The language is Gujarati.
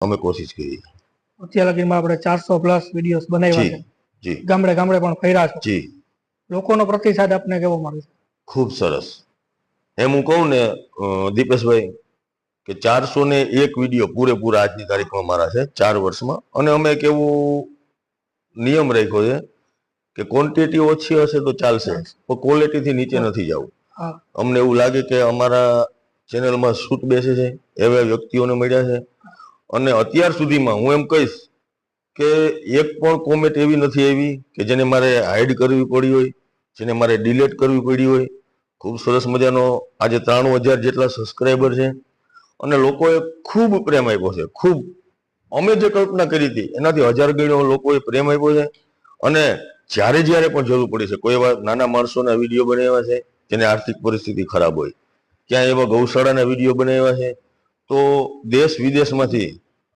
અમે કોશિશ કરી અત્યાર લગીમાં આપણે ચારસો પ્લસ વીડિયો બનાવ્યા છે. જી. ગામડે ગામડે પણ ફર્યા છે. જી. લોકોનો પ્રતિસાદ આપને કેવો મળે છે? ખૂબ સરસ. એમ હું કહું ને દીપેશભાઈ કે ચારસો ને એક વીડિયો પૂરેપૂરા આજની તારીખમાં મારા છે ચાર વર્ષમાં. અને અમે એક એવું નિયમ રાખ્યો છે કે ક્વોન્ટિટી ઓછી હશે તો ચાલશે પણ ક્વોલિટીથી નીચે નથી જવું. અમને એવું લાગે કે અમારા ચેનલમાં સૂટ બેસે છે એવા વ્યક્તિઓને મળ્યા છે. અને અત્યાર સુધીમાં હું એમ કહીશ કે એક પણ કોમેન્ટ એવી નથી આવી કે જેને મારે હાઈડ કરવી પડી હોય, જેને મારે ડિલેટ કરવી પડી હોય. ખૂબ સરસ મજાનો આજે ત્રાણું હજાર જેટલા સબસ્ક્રાઈબર છે. અને લોકોએ ખૂબ પ્રેમ આપ્યો છે. ખૂબ. અમે જે કલ્પના કરી હતી, એનાથી હજાર ગણો લોકોએ પ્રેમ આપ્યો છે. અને જ્યારે જ્યારે પણ જરૂર પડી છે, કોઈ એવા નાના માણસોના વીડિયો બનાવ્યા છે, જેને આર્થિક પરિસ્થિતિ ખરાબ હોય. ક્યાં એવા ગૌશાળાના વીડિયો બનાવ્યા છે તો દેશ વિદેશમાંથી